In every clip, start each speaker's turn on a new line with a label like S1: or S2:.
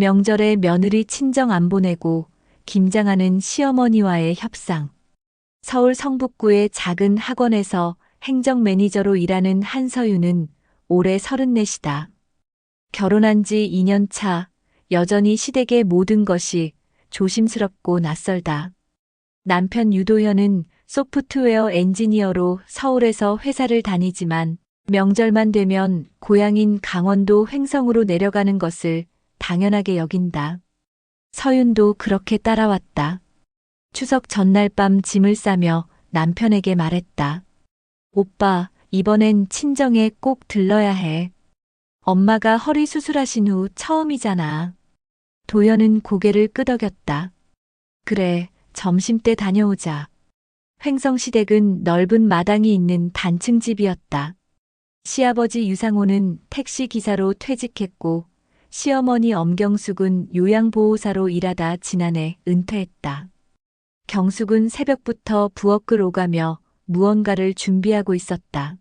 S1: 명절에 며느리 친정 안 보내고 김장하는 시어머니와의 협상. 서울 성북구의 작은 학원에서 행정 매니저로 일하는 한서유는 올해 34이다. 결혼한 지 2년 차, 여전히 시댁의 모든 것이 조심스럽고 낯설다. 남편 유도현은 소프트웨어 엔지니어로 서울에서 회사를 다니지만 명절만 되면 고향인 강원도 횡성으로 내려가는 것을 당연하게 여긴다. 서윤도 그렇게 따라왔다. 추석 전날 밤 짐을 싸며 남편에게 말했다. 오빠, 이번엔 친정에 꼭 들러야 해. 엄마가 허리 수술하신 후 처음이잖아. 도연은 고개를 끄덕였다. 그래, 점심때 다녀오자. 횡성시댁은 넓은 마당이 있는 단층 집이었다. 시아버지 유상호는 택시 기사로 퇴직했고 시어머니 엄경숙은 요양보호사로 일하다 지난해 은퇴했다. 경숙은 새벽부터 부엌을 오가며 무언가를 준비하고 있었다.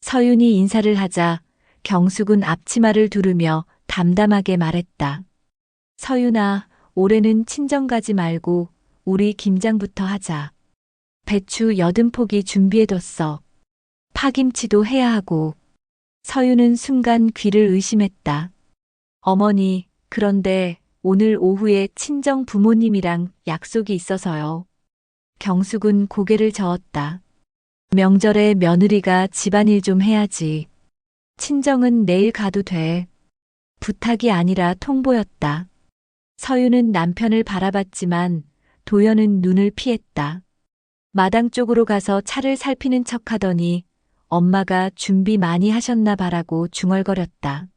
S1: 서윤이 인사를 하자 경숙은 앞치마를 두르며 담담하게 말했다. 서윤아, 올해는 친정 가지 말고 우리 김장부터 하자. 배추 여든 포기 준비해뒀어. 파김치도 해야 하고. 서윤은 순간 귀를 의심했다. 어머니, 그런데 오늘 오후에 친정 부모님이랑 약속이 있어서요. 경숙은 고개를 저었다. 명절에 며느리가 집안일 좀 해야지. 친정은 내일 가도 돼. 부탁이 아니라 통보였다. 서윤은 남편을 바라봤지만 도연은 눈을 피했다. 마당 쪽으로 가서 차를 살피는 척 하더니 엄마가 준비 많이 하셨나 봐라고 중얼거렸다.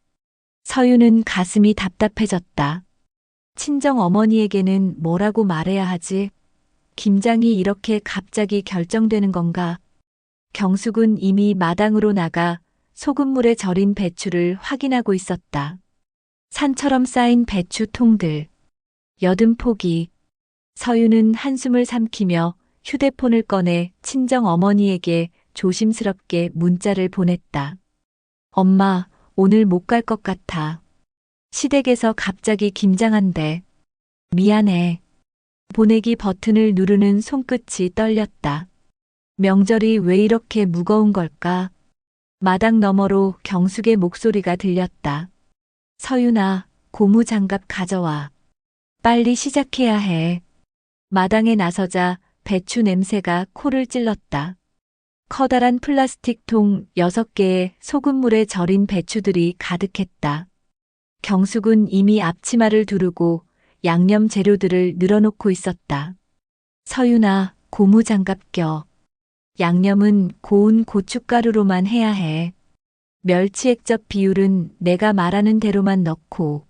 S1: 서윤은 가슴이 답답해졌다. 친정 어머니에게는 뭐라고 말해야 하지? 김장이 이렇게 갑자기 결정되는 건가? 경숙은 이미 마당으로 나가 소금물에 절인 배추를 확인하고 있었다. 산처럼 쌓인 배추 통들. 여든 포기. 서윤은 한숨을 삼키며 휴대폰을 꺼내 친정 어머니에게 조심스럽게 문자를 보냈다. 엄마, 오늘 못 갈 것 같아. 시댁에서 갑자기 김장한대. 미안해. 보내기 버튼을 누르는 손끝이 떨렸다. 명절이 왜 이렇게 무거운 걸까? 마당 너머로 경숙의 목소리가 들렸다. 서윤아, 고무 장갑 가져와. 빨리 시작해야 해. 마당에 나서자 배추 냄새가 코를 찔렀다. 커다란 플라스틱 통 6개에 소금물에 절인 배추들이 가득했다. 경숙은 이미 앞치마를 두르고 양념 재료들을 늘어놓고 있었다. 서윤아, 고무 장갑 껴. 양념은 고운 고춧가루로만 해야 해. 멸치 액젓 비율은 내가 말하는 대로만 넣고.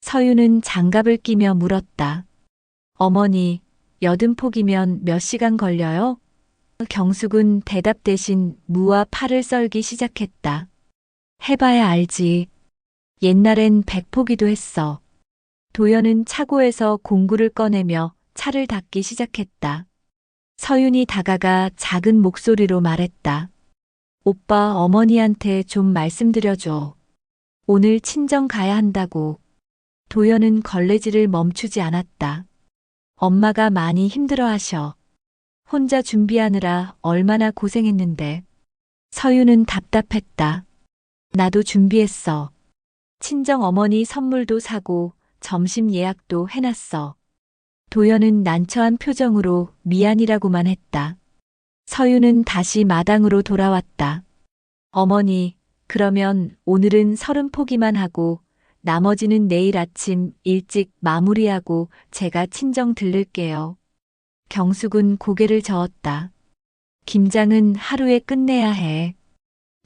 S1: 서윤은 장갑을 끼며 물었다. 어머니, 여든 폭이면 몇 시간 걸려요? 경숙은 대답 대신 무와 파를 썰기 시작했다. 해봐야 알지. 옛날엔 백포기도 했어. 도연은 차고에서 공구를 꺼내며 차를 닦기 시작했다. 서윤이 다가가 작은 목소리로 말했다. 오빠 어머니한테 좀 말씀드려줘. 오늘 친정 가야 한다고. 도연은 걸레질을 멈추지 않았다. 엄마가 많이 힘들어 하셔. 혼자 준비하느라 얼마나 고생했는데. 서윤은 답답했다. 나도 준비했어. 친정 어머니 선물도 사고 점심 예약도 해놨어. 도연은 난처한 표정으로 미안이라고만 했다. 서윤은 다시 마당으로 돌아왔다. 어머니, 그러면 오늘은 서른 포기만 하고 나머지는 내일 아침 일찍 마무리하고 제가 친정 들를게요. 경숙은 고개를 저었다. 김장은 하루에 끝내야 해.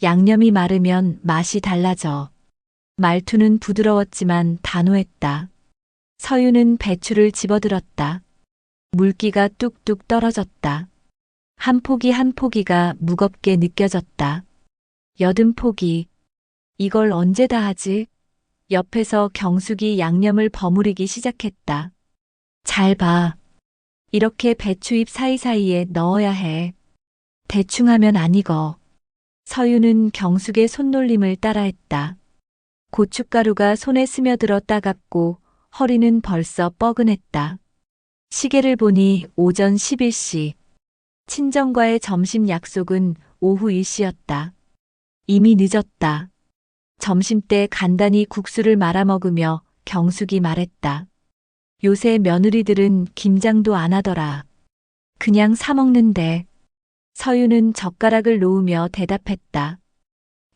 S1: 양념이 마르면 맛이 달라져. 말투는 부드러웠지만 단호했다. 서유는 배추를 집어들었다. 물기가 뚝뚝 떨어졌다. 한 포기 한 포기가 무겁게 느껴졌다. 여든 포기. 이걸 언제 다 하지? 옆에서 경숙이 양념을 버무리기 시작했다. 잘 봐. 이렇게 배추잎 사이사이에 넣어야 해. 대충 하면 안 익어. 서유는 경숙의 손놀림을 따라했다. 고춧가루가 손에 스며들어 따갑고 허리는 벌써 뻐근했다. 시계를 보니 오전 11시. 친정과의 점심 약속은 오후 1시였다. 이미 늦었다. 점심때 간단히 국수를 말아 먹으며 경숙이 말했다. 요새 며느리들은 김장도 안 하더라. 그냥 사 먹는데. 서유는 젓가락을 놓으며 대답했다.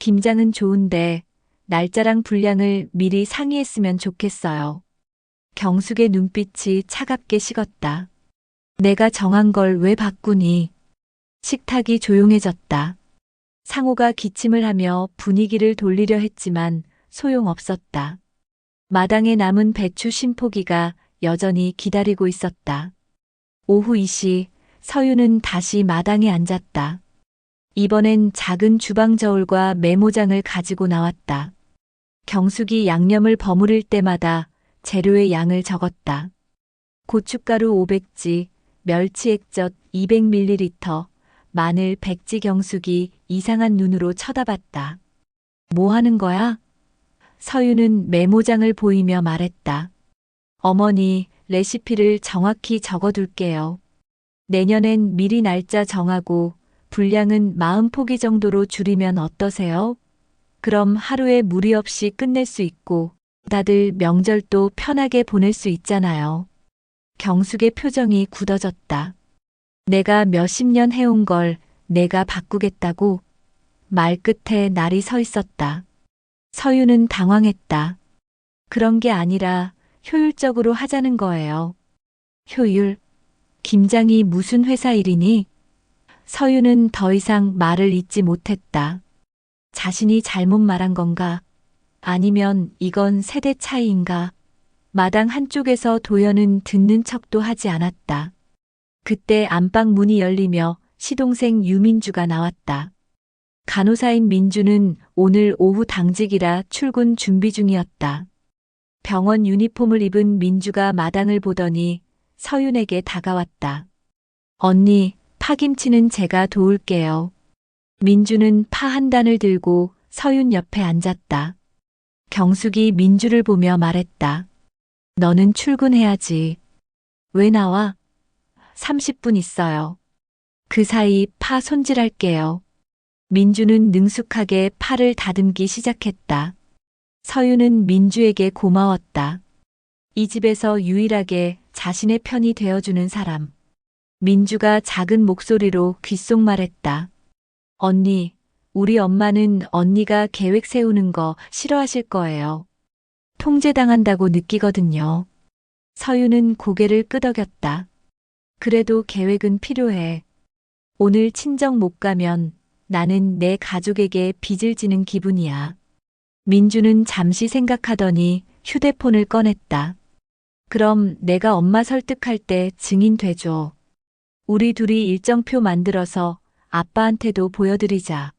S1: 김장은 좋은데 날짜랑 분량을 미리 상의했으면 좋겠어요. 경숙의 눈빛이 차갑게 식었다. 내가 정한 걸 왜 바꾸니? 식탁이 조용해졌다. 상호가 기침을 하며 분위기를 돌리려 했지만 소용없었다. 마당에 남은 배추 심포기가 여전히 기다리고 있었다. 오후 2시 서유는 다시 마당에 앉았다. 이번엔 작은 주방 저울과 메모장을 가지고 나왔다. 경숙이 양념을 버무릴 때마다 재료의 양을 적었다. 고춧가루 500지, 멸치 액젓 200ml, 마늘 100지 경숙이 이상한 눈으로 쳐다봤다. 뭐 하는 거야? 서유는 메모장을 보이며 말했다. 어머니, 레시피를 정확히 적어둘게요. 내년엔 미리 날짜 정하고 분량은 마음 포기 정도로 줄이면 어떠세요? 그럼 하루에 무리 없이 끝낼 수 있고 다들 명절도 편하게 보낼 수 있잖아요. 경숙의 표정이 굳어졌다. 내가 몇십 년 해온 걸 내가 바꾸겠다고 말 끝에 날이 서 있었다. 서유는 당황했다. 그런 게 아니라 효율적으로 하자는 거예요. 효율? 김장이 무슨 회사 일이니? 서유는 더 이상 말을 잇지 못했다. 자신이 잘못 말한 건가? 아니면 이건 세대 차이인가? 마당 한쪽에서 도연은 듣는 척도 하지 않았다. 그때 안방 문이 열리며 시동생 유민주가 나왔다. 간호사인 민주는 오늘 오후 당직이라 출근 준비 중이었다. 병원 유니폼을 입은 민주가 마당을 보더니 서윤에게 다가왔다. 언니, 파김치는 제가 도울게요. 민주는 파 한 단을 들고 서윤 옆에 앉았다. 경숙이 민주를 보며 말했다. 너는 출근해야지. 왜 나와? 30분 있어요. 그 사이 파 손질할게요. 민주는 능숙하게 팔을 다듬기 시작했다. 서유는 민주에게 고마웠다. 이 집에서 유일하게 자신의 편이 되어주는 사람. 민주가 작은 목소리로 귓속말했다. 언니, 우리 엄마는 언니가 계획 세우는 거 싫어하실 거예요. 통제당한다고 느끼거든요. 서유는 고개를 끄덕였다. 그래도 계획은 필요해. 오늘 친정 못 가면 나는 내 가족에게 빚을 지는 기분이야. 민주는 잠시 생각하더니 휴대폰을 꺼냈다. 그럼 내가 엄마 설득할 때 증인 돼줘. 우리 둘이 일정표 만들어서 아빠한테도 보여드리자.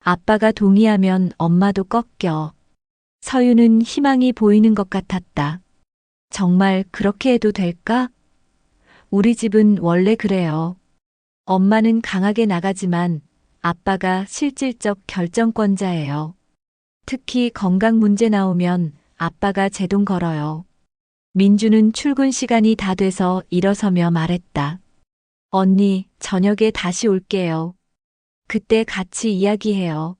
S1: 아빠가 동의하면 엄마도 꺾여. 서유는 희망이 보이는 것 같았다. 정말 그렇게 해도 될까? 우리 집은 원래 그래요. 엄마는 강하게 나가지만 아빠가 실질적 결정권자예요. 특히 건강 문제 나오면 아빠가 제동 걸어요. 민주는 출근 시간이 다 돼서 일어서며 말했다. 언니, 저녁에 다시 올게요. 그때 같이 이야기해요.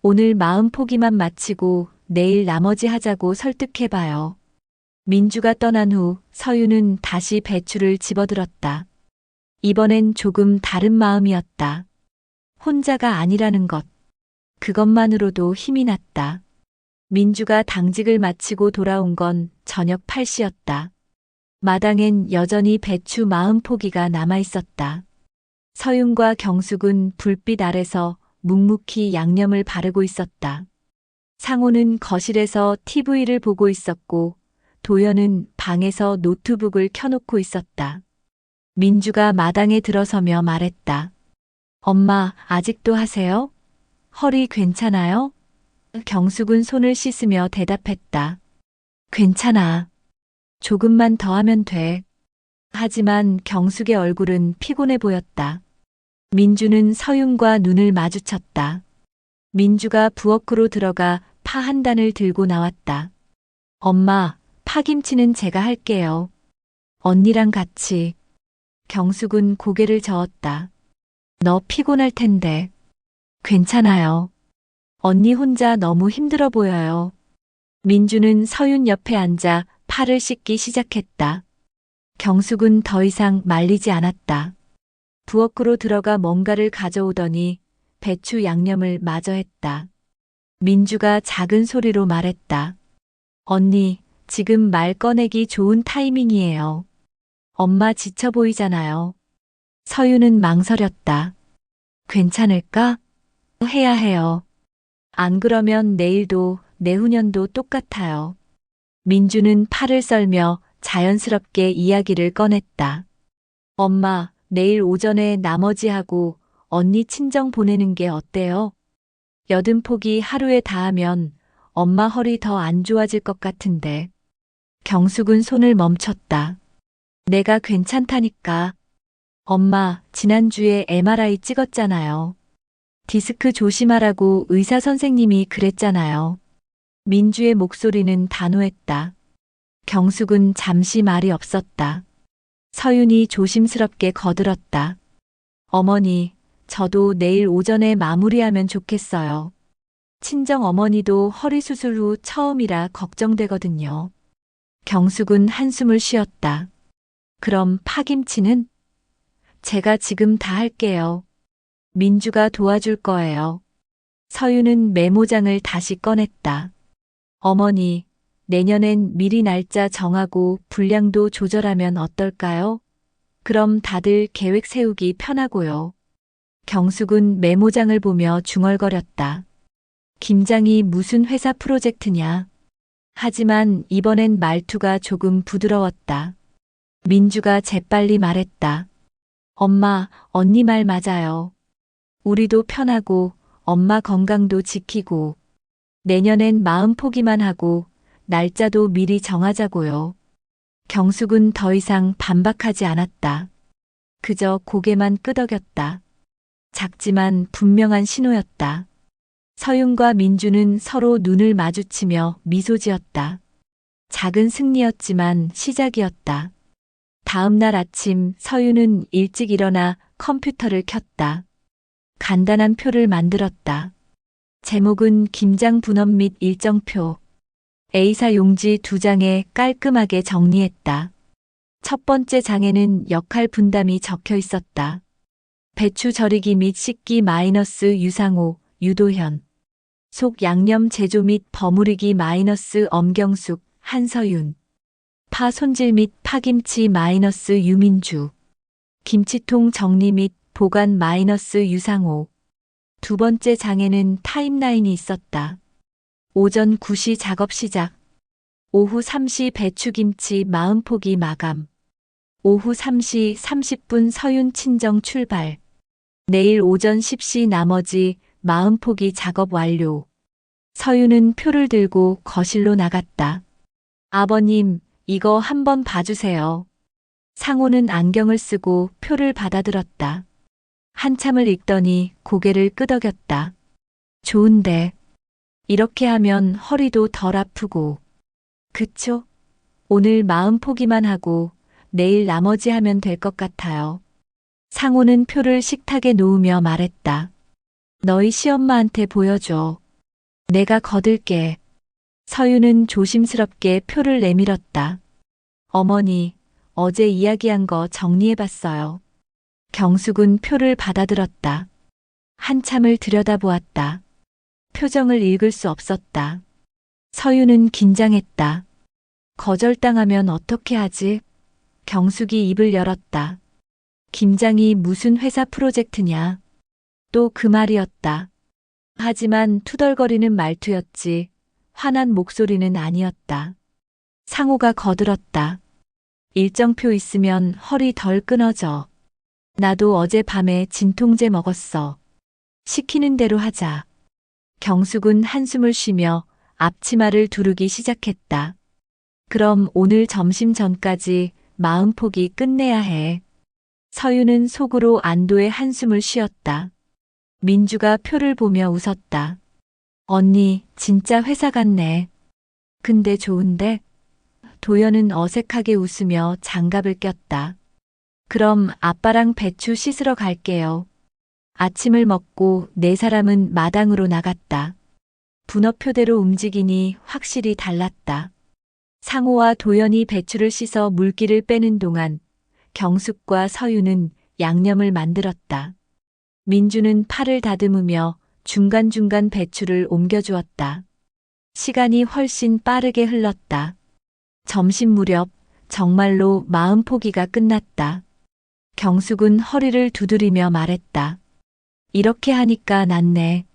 S1: 오늘 마음 포기만 마치고 내일 나머지 하자고 설득해봐요. 민주가 떠난 후 서유는 다시 배추를 집어들었다. 이번엔 조금 다른 마음이었다. 혼자가 아니라는 것. 그것만으로도 힘이 났다. 민주가 당직을 마치고 돌아온 건 저녁 8시였다. 마당엔 여전히 배추 마음 포기가 남아 있었다. 서윤과 경숙은 불빛 아래서 묵묵히 양념을 바르고 있었다. 상호는 거실에서 TV를 보고 있었고 도연은 방에서 노트북을 켜놓고 있었다. 민주가 마당에 들어서며 말했다. 엄마, 아직도 하세요? 허리 괜찮아요? 경숙은 손을 씻으며 대답했다. 괜찮아. 조금만 더 하면 돼. 하지만 경숙의 얼굴은 피곤해 보였다. 민주는 서윤과 눈을 마주쳤다. 민주가 부엌으로 들어가 파 한 단을 들고 나왔다. 엄마, 파김치는 제가 할게요. 언니랑 같이. 경숙은 고개를 저었다. 너 피곤할 텐데. 괜찮아요. 언니 혼자 너무 힘들어 보여요. 민주는 서윤 옆에 앉아 팔을 씻기 시작했다. 경숙은 더 이상 말리지 않았다. 부엌으로 들어가 뭔가를 가져오더니 배추 양념을 마저 했다. 민주가 작은 소리로 말했다. 언니, 지금 말 꺼내기 좋은 타이밍이에요. 엄마 지쳐 보이잖아요. 서윤은 망설였다. 괜찮을까? 해야 해요. 안 그러면 내일도 내후년도 똑같아요. 민주는 팔을 썰며 자연스럽게 이야기를 꺼냈다. 엄마, 내일 오전에 나머지 하고 언니 친정 보내는 게 어때요? 여든 폭이 하루에 닿으면 엄마 허리 더 안 좋아질 것 같은데. 경숙은 손을 멈췄다. 내가 괜찮다니까. 엄마, 지난주에 MRI 찍었잖아요. 디스크 조심하라고 의사 선생님이 그랬잖아요. 민주의 목소리는 단호했다. 경숙은 잠시 말이 없었다. 서윤이 조심스럽게 거들었다. 어머니, 저도 내일 오전에 마무리하면 좋겠어요. 친정 어머니도 허리 수술 후 처음이라 걱정되거든요. 경숙은 한숨을 쉬었다. 그럼 파김치는? 제가 지금 다 할게요. 민주가 도와줄 거예요. 서윤은 메모장을 다시 꺼냈다. 어머니, 내년엔 미리 날짜 정하고 분량도 조절하면 어떨까요? 그럼 다들 계획 세우기 편하고요. 경숙은 메모장을 보며 중얼거렸다. 김장이 무슨 회사 프로젝트냐? 하지만 이번엔 말투가 조금 부드러웠다. 민주가 재빨리 말했다. 엄마, 언니 말 맞아요. 우리도 편하고 엄마 건강도 지키고 내년엔 마음 포기만 하고 날짜도 미리 정하자고요. 경숙은 더 이상 반박하지 않았다. 그저 고개만 끄덕였다. 작지만 분명한 신호였다. 서윤과 민주는 서로 눈을 마주치며 미소 지었다. 작은 승리였지만 시작이었다. 다음 날 아침 서윤은 일찍 일어나 컴퓨터를 켰다. 간단한 표를 만들었다. 제목은 김장 분업 및 일정표. A사 용지 두 장에 깔끔하게 정리했다. 첫 번째 장에는 역할 분담이 적혀 있었다. 배추 절이기 및 씻기 마이너스 유상호, 유도현. 속 양념 제조 및 버무리기 마이너스 엄경숙, 한서윤. 파 손질 및 파김치 마이너스 유민주. 김치통 정리 및 보관 마이너스 유상호. 두 번째 장에는 타임라인이 있었다. 오전 9시 작업 시작. 오후 3시 배추김치 마음포기 마감. 오후 3시 30분 서윤 친정 출발. 내일 오전 10시 나머지 마음포기 작업 완료. 서윤은 표를 들고 거실로 나갔다. 아버님, 이거 한번 봐주세요. 상호는 안경을 쓰고 표를 받아들었다. 한참을 읽더니 고개를 끄덕였다. 좋은데. 이렇게 하면 허리도 덜 아프고. 그쵸? 오늘 마음 포기만 하고 내일 나머지 하면 될 것 같아요. 상호는 표를 식탁에 놓으며 말했다. 너희 시엄마한테 보여줘. 내가 거들게. 서유는 조심스럽게 표를 내밀었다. 어머니, 어제 이야기한 거 정리해봤어요. 경숙은 표를 받아들었다. 한참을 들여다보았다. 표정을 읽을 수 없었다. 서유는 긴장했다. 거절당하면 어떻게 하지? 경숙이 입을 열었다. 김장이 무슨 회사 프로젝트냐? 또 그 말이었다. 하지만 투덜거리는 말투였지. 화난 목소리는 아니었다. 상호가 거들었다. 일정표 있으면 허리 덜 끊어져. 나도 어젯밤에 진통제 먹었어. 시키는 대로 하자. 경숙은 한숨을 쉬며 앞치마를 두르기 시작했다. 그럼 오늘 점심 전까지 마음 포기 끝내야 해. 서유는 속으로 안도의 한숨을 쉬었다. 민주가 표를 보며 웃었다. 언니, 진짜 회사 같네. 근데 좋은데? 도연은 어색하게 웃으며 장갑을 꼈다. 그럼 아빠랑 배추 씻으러 갈게요. 아침을 먹고 네 사람은 마당으로 나갔다. 분업표대로 움직이니 확실히 달랐다. 상호와 도연이 배추를 씻어 물기를 빼는 동안 경숙과 서유는 양념을 만들었다. 민주는 팔을 다듬으며 중간중간 배추를 옮겨주었다. 시간이 훨씬 빠르게 흘렀다. 점심 무렵 정말로 마음 포기가 끝났다. 경숙은 허리를 두드리며 말했다. 이렇게 하니까 낫네.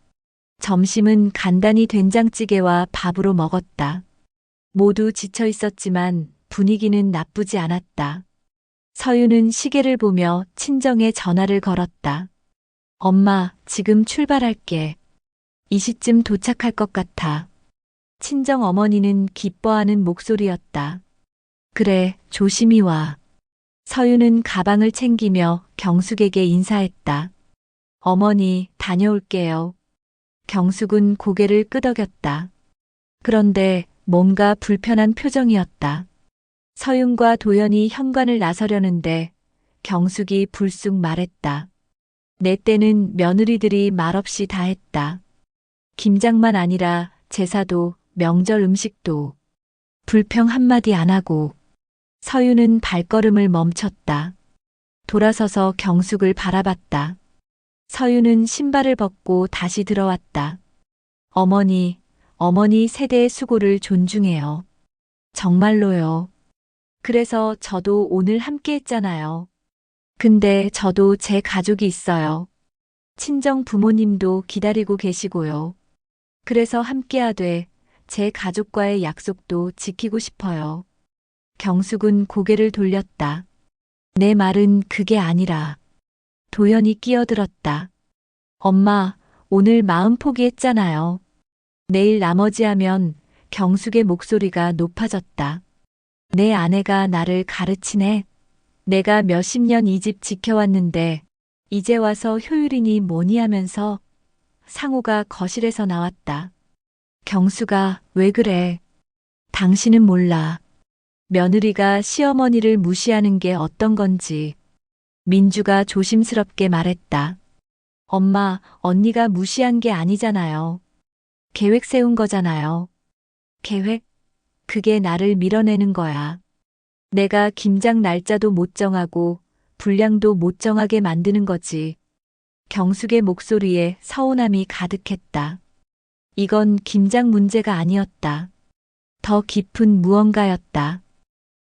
S1: 점심은 간단히 된장찌개와 밥으로 먹었다. 모두 지쳐 있었지만 분위기는 나쁘지 않았다. 서유는 시계를 보며 친정에 전화를 걸었다. 엄마, 지금 출발할게. 이 시쯤 도착할 것 같아. 친정 어머니는 기뻐하는 목소리였다. 그래, 조심히 와. 서유는 가방을 챙기며 경숙에게 인사했다. 어머니, 다녀올게요. 경숙은 고개를 끄덕였다. 그런데 뭔가 불편한 표정이었다. 서윤과 도연이 현관을 나서려는데 경숙이 불쑥 말했다. 내 때는 며느리들이 말없이 다 했다. 김장만 아니라 제사도 명절 음식도 불평 한마디 안 하고 서유는 발걸음을 멈췄다. 돌아서서 경숙을 바라봤다. 서유는 신발을 벗고 다시 들어왔다. 어머니, 어머니 세대의 수고를 존중해요. 정말로요. 그래서 저도 오늘 함께 했잖아요. 근데 저도 제 가족이 있어요. 친정 부모님도 기다리고 계시고요. 그래서 함께 하되 제 가족과의 약속도 지키고 싶어요. 경숙은 고개를 돌렸다. 내 말은 그게 아니라 도연이 끼어들었다. 엄마, 오늘 마음 포기했잖아요. 내일 나머지 하면 경숙의 목소리가 높아졌다. 내 아내가 나를 가르치네. 내가 몇십 년 이 집 지켜왔는데 이제 와서 효율이니 뭐니 하면서 상호가 거실에서 나왔다. 경수가 왜 그래? 당신은 몰라. 며느리가 시어머니를 무시하는 게 어떤 건지. 민주가 조심스럽게 말했다. 엄마, 언니가 무시한 게 아니잖아요. 계획 세운 거잖아요. 계획? 그게 나를 밀어내는 거야. 내가 김장 날짜도 못 정하고 분량도 못 정하게 만드는 거지. 경숙의 목소리에 서운함이 가득했다. 이건 김장 문제가 아니었다. 더 깊은 무언가였다.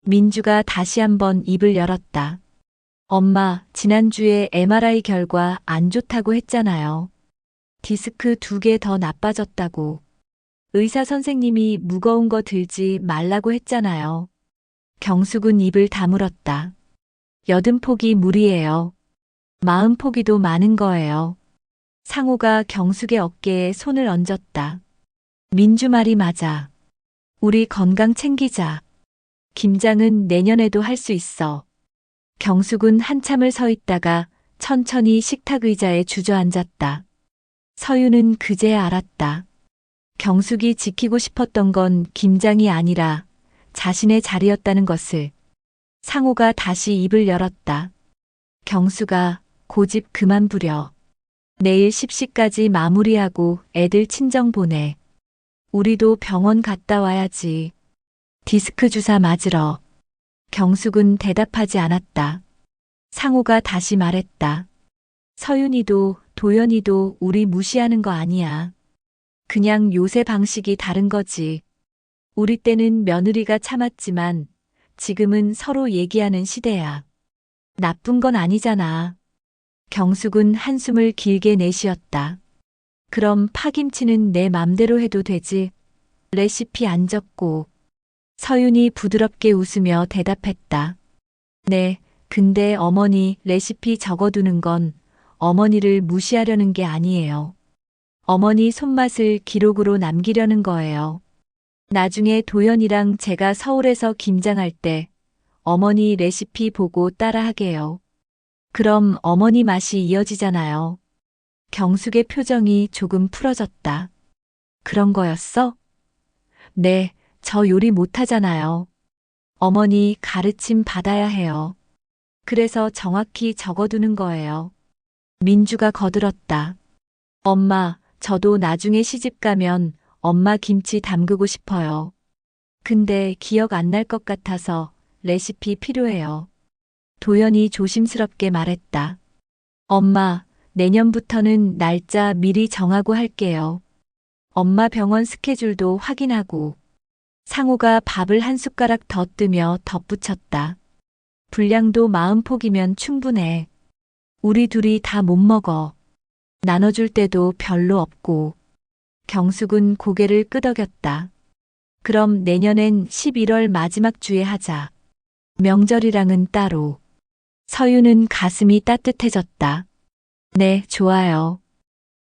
S1: 민주가 다시 한번 입을 열었다. 엄마, 지난주에 MRI 결과 안 좋다고 했잖아요. 디스크 두 개 더 나빠졌다고. 의사 선생님이 무거운 거 들지 말라고 했잖아요. 경숙은 입을 다물었다. 여든 폭이 무리예요. 마음 포기도 많은 거예요. 상호가 경숙의 어깨에 손을 얹었다. 민주 말이 맞아. 우리 건강 챙기자. 김장은 내년에도 할 수 있어. 경숙은 한참을 서 있다가 천천히 식탁 의자에 주저앉았다. 서유는 그제야 알았다. 경숙이 지키고 싶었던 건 김장이 아니라 자신의 자리였다는 것을. 상호가 다시 입을 열었다. 경수가 고집 그만 부려. 내일 10시까지 마무리하고 애들 친정 보내. 우리도 병원 갔다 와야지. 디스크 주사 맞으러. 경숙은 대답하지 않았다. 상호가 다시 말했다. 서윤이도 도연이도 우리 무시하는 거 아니야. 그냥 요새 방식이 다른 거지. 우리 때는 며느리가 참았지만 지금은 서로 얘기하는 시대야. 나쁜 건 아니잖아. 경숙은 한숨을 길게 내쉬었다. 그럼 파김치는 내 맘대로 해도 되지. 레시피 안 적고. 서윤이 부드럽게 웃으며 대답했다. 네, 근데 어머니 레시피 적어두는 건 어머니를 무시하려는 게 아니에요. 어머니 손맛을 기록으로 남기려는 거예요. 나중에 도연이랑 제가 서울에서 김장할 때 어머니 레시피 보고 따라하게요. 그럼 어머니 맛이 이어지잖아요. 경숙의 표정이 조금 풀어졌다. 그런 거였어? 네, 저 요리 못하잖아요. 어머니 가르침 받아야 해요. 그래서 정확히 적어두는 거예요. 민주가 거들었다. 엄마, 저도 나중에 시집 가면 엄마 김치 담그고 싶어요. 근데 기억 안 날 것 같아서 레시피 필요해요. 도연이 조심스럽게 말했다. 엄마, 내년부터는 날짜 미리 정하고 할게요. 엄마 병원 스케줄도 확인하고. 상호가 밥을 한 숟가락 더 뜨며 덧붙였다. 분량도 마음 폭이면 충분해. 우리 둘이 다 못 먹어. 나눠줄 때도 별로 없고. 경숙은 고개를 끄덕였다. 그럼 내년엔 11월 마지막 주에 하자. 명절이랑은 따로. 서유는 가슴이 따뜻해졌다. 네, 좋아요.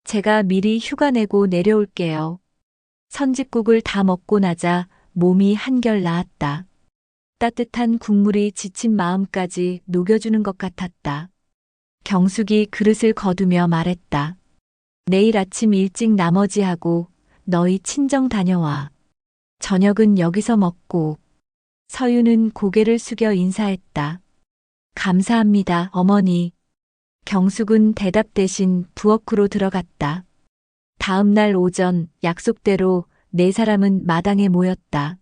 S1: 제가 미리 휴가 내고 내려올게요. 선짓국을 다 먹고 나자 몸이 한결 나았다. 따뜻한 국물이 지친 마음까지 녹여주는 것 같았다. 경숙이 그릇을 거두며 말했다. 내일 아침 일찍 나머지 하고 너희 친정 다녀와. 저녁은 여기서 먹고. 서유는 고개를 숙여 인사했다. 감사합니다, 어머니. 경숙은 대답 대신 부엌으로 들어갔다. 다음 날 오전 약속대로 네 사람은 마당에 모였다.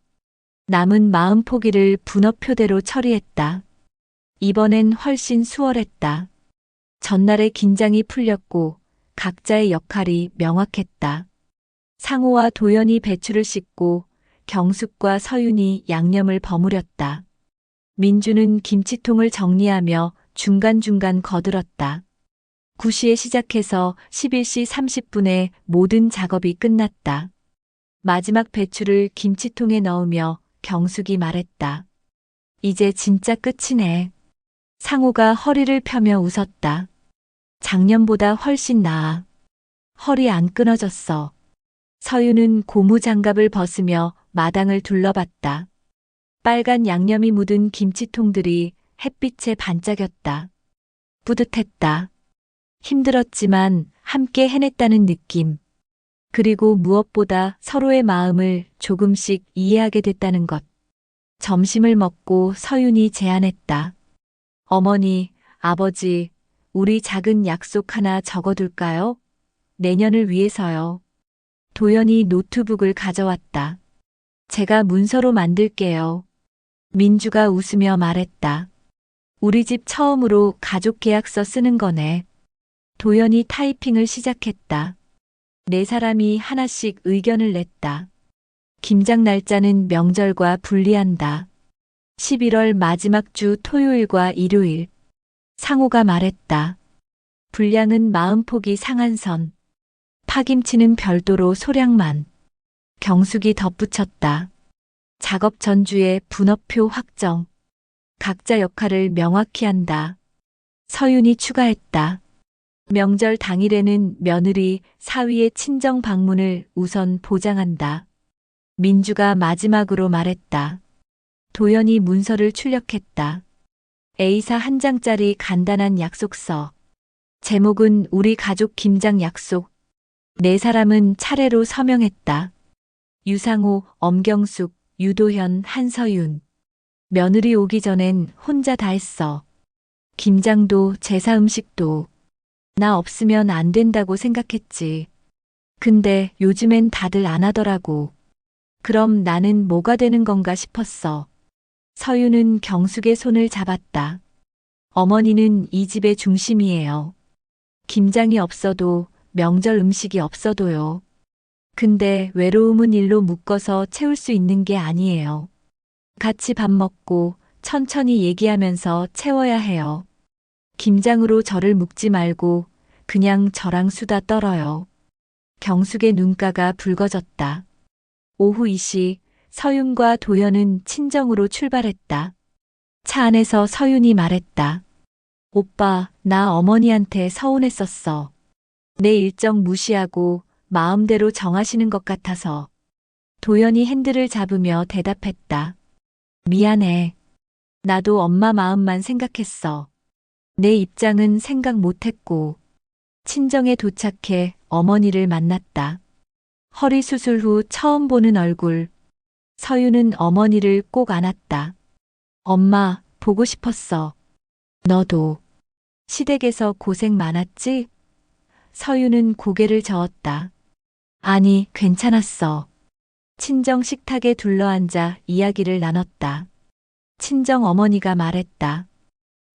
S1: 남은 마음 포기를 분업표대로 처리했다. 이번엔 훨씬 수월했다. 전날의 긴장이 풀렸고 각자의 역할이 명확했다. 상호와 도연이 배추를 씻고 경숙과 서윤이 양념을 버무렸다. 민주는 김치통을 정리하며 중간중간 거들었다. 9시에 시작해서 11시 30분에 모든 작업이 끝났다. 마지막 배추를 김치통에 넣으며 경숙이 말했다. 이제 진짜 끝이네. 상호가 허리를 펴며 웃었다. 작년보다 훨씬 나아. 허리 안 끊어졌어. 서유는 고무 장갑을 벗으며 마당을 둘러봤다. 빨간 양념이 묻은 김치통들이 햇빛에 반짝였다. 뿌듯했다. 힘들었지만 함께 해냈다는 느낌. 그리고 무엇보다 서로의 마음을 조금씩 이해하게 됐다는 것. 점심을 먹고 서윤이 제안했다. 어머니, 아버지, 우리 작은 약속 하나 적어둘까요? 내년을 위해서요. 도연이 노트북을 가져왔다. 제가 문서로 만들게요. 민주가 웃으며 말했다. 우리 집 처음으로 가족 계약서 쓰는 거네. 도연이 타이핑을 시작했다. 네 사람이 하나씩 의견을 냈다. 김장 날짜는 명절과 분리한다. 11월 마지막 주 토요일과 일요일. 상호가 말했다. 분량은 마음폭이 상한 선. 파김치는 별도로 소량만. 경숙이 덧붙였다. 작업 전주에 분업표 확정. 각자 역할을 명확히 한다. 서윤이 추가했다. 명절 당일에는 며느리 사위의 친정 방문을 우선 보장한다. 민주가 마지막으로 말했다. 도연이 문서를 출력했다. A사 한 장짜리 간단한 약속서. 제목은 우리 가족 김장 약속. 네 사람은 차례로 서명했다. 유상호, 엄경숙, 유도현, 한서윤. 며느리 오기 전엔 혼자 다 했어. 김장도 제사 음식도. 나 없으면 안 된다고 생각했지. 근데 요즘엔 다들 안 하더라고. 그럼 나는 뭐가 되는 건가 싶었어. 서유는 경숙의 손을 잡았다. 어머니는 이 집의 중심이에요. 김장이 없어도 명절 음식이 없어도요. 근데 외로움은 일로 묶어서 채울 수 있는 게 아니에요. 같이 밥 먹고 천천히 얘기하면서 채워야 해요. 김장으로 저를 묶지 말고 그냥 저랑 수다 떨어요. 경숙의 눈가가 붉어졌다. 오후 2시 서윤과 도연은 친정으로 출발했다. 차 안에서 서윤이 말했다. 오빠, 나 어머니한테 서운했었어. 내 일정 무시하고 마음대로 정하시는 것 같아서. 도연이 핸들을 잡으며 대답했다. 미안해. 나도 엄마 마음만 생각했어. 내 입장은 생각 못했고. 친정에 도착해 어머니를 만났다. 허리 수술 후 처음 보는 얼굴. 서유는 어머니를 꼭 안았다. 엄마, 보고 싶었어. 너도. 시댁에서 고생 많았지? 서유는 고개를 저었다. 아니, 괜찮았어. 친정 식탁에 둘러앉아 이야기를 나눴다. 친정 어머니가 말했다.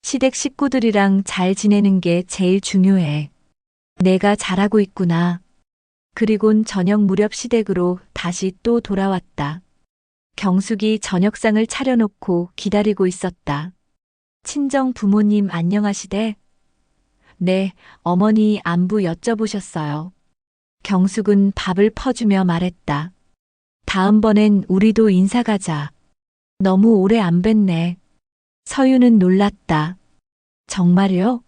S1: 시댁 식구들이랑 잘 지내는 게 제일 중요해. 내가 잘하고 있구나. 그리곤 저녁 무렵 시댁으로 다시 또 돌아왔다. 경숙이 저녁상을 차려놓고 기다리고 있었다. 친정 부모님 안녕하시대? 네, 어머니 안부 여쭤보셨어요. 경숙은 밥을 퍼주며 말했다. 다음번엔 우리도 인사 가자. 너무 오래 안 뵀네. 서유는 놀랐다. 정말요?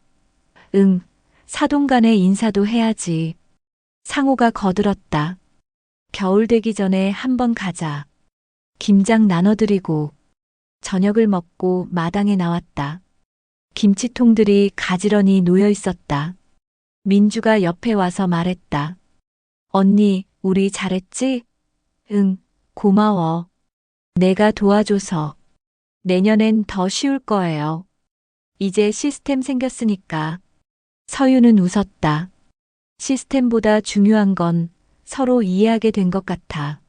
S1: 응, 사돈 간의 인사도 해야지. 상호가 거들었다. 겨울 되기 전에 한번 가자. 김장 나눠드리고 저녁을 먹고 마당에 나왔다. 김치통들이 가지런히 놓여 있었다. 민주가 옆에 와서 말했다. 언니, 우리 잘했지? 응, 고마워. 내가 도와줘서. 내년엔 더 쉬울 거예요. 이제 시스템 생겼으니까. 서유는 웃었다. 시스템보다 중요한 건 서로 이해하게 된 것 같아.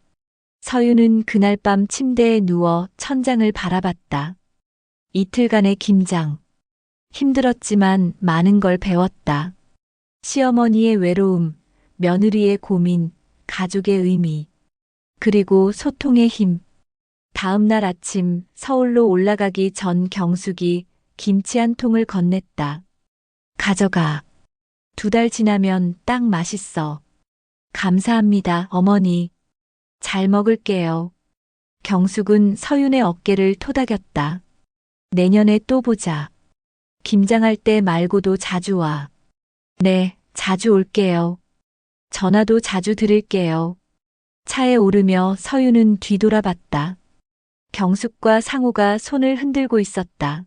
S1: 서유는 그날 밤 침대에 누워 천장을 바라봤다. 이틀간의 김장. 힘들었지만 많은 걸 배웠다. 시어머니의 외로움, 며느리의 고민, 가족의 의미, 그리고 소통의 힘. 다음 날 아침 서울로 올라가기 전 경숙이 김치 한 통을 건넸다. 가져가. 두 달 지나면 딱 맛있어. 감사합니다, 어머니. 잘 먹을게요. 경숙은 서윤의 어깨를 토닥였다. 내년에 또 보자. 김장할 때 말고도 자주 와. 네, 자주 올게요. 전화도 자주 드릴게요. 차에 오르며 서윤은 뒤돌아봤다. 경숙과 상우가 손을 흔들고 있었다.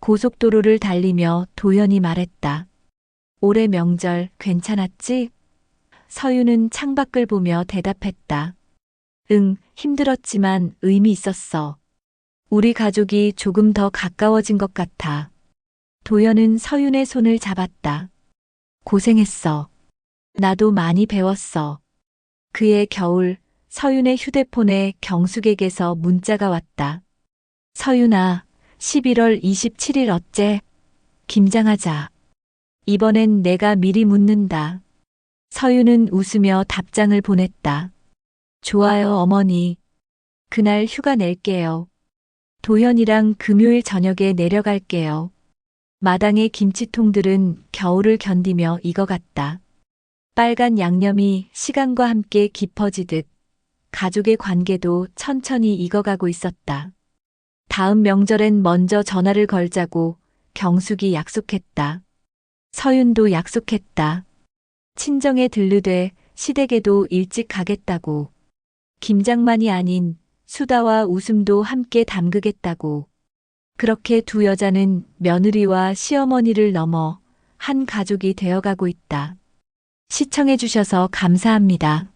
S1: 고속도로를 달리며 도연이 말했다. 올해 명절 괜찮았지? 서윤은 창밖을 보며 대답했다. 응, 힘들었지만 의미 있었어. 우리 가족이 조금 더 가까워진 것 같아. 도연은 서윤의 손을 잡았다. 고생했어. 나도 많이 배웠어. 그의 겨울, 서윤의 휴대폰에 경숙에게서 문자가 왔다. 서윤아, 11월 27일 어째? 김장하자. 이번엔 내가 미리 묻는다. 서윤은 웃으며 답장을 보냈다. 좋아요, 어머니. 그날 휴가 낼게요. 도현이랑 금요일 저녁에 내려갈게요. 마당의 김치통들은 겨울을 견디며 익어갔다. 빨간 양념이 시간과 함께 깊어지듯 가족의 관계도 천천히 익어가고 있었다. 다음 명절엔 먼저 전화를 걸자고 경숙이 약속했다. 서윤도 약속했다. 친정에 들르되 시댁에도 일찍 가겠다고. 김장만이 아닌 수다와 웃음도 함께 담그겠다고. 그렇게 두 여자는 며느리와 시어머니를 넘어 한 가족이 되어가고 있다. 시청해주셔서 감사합니다.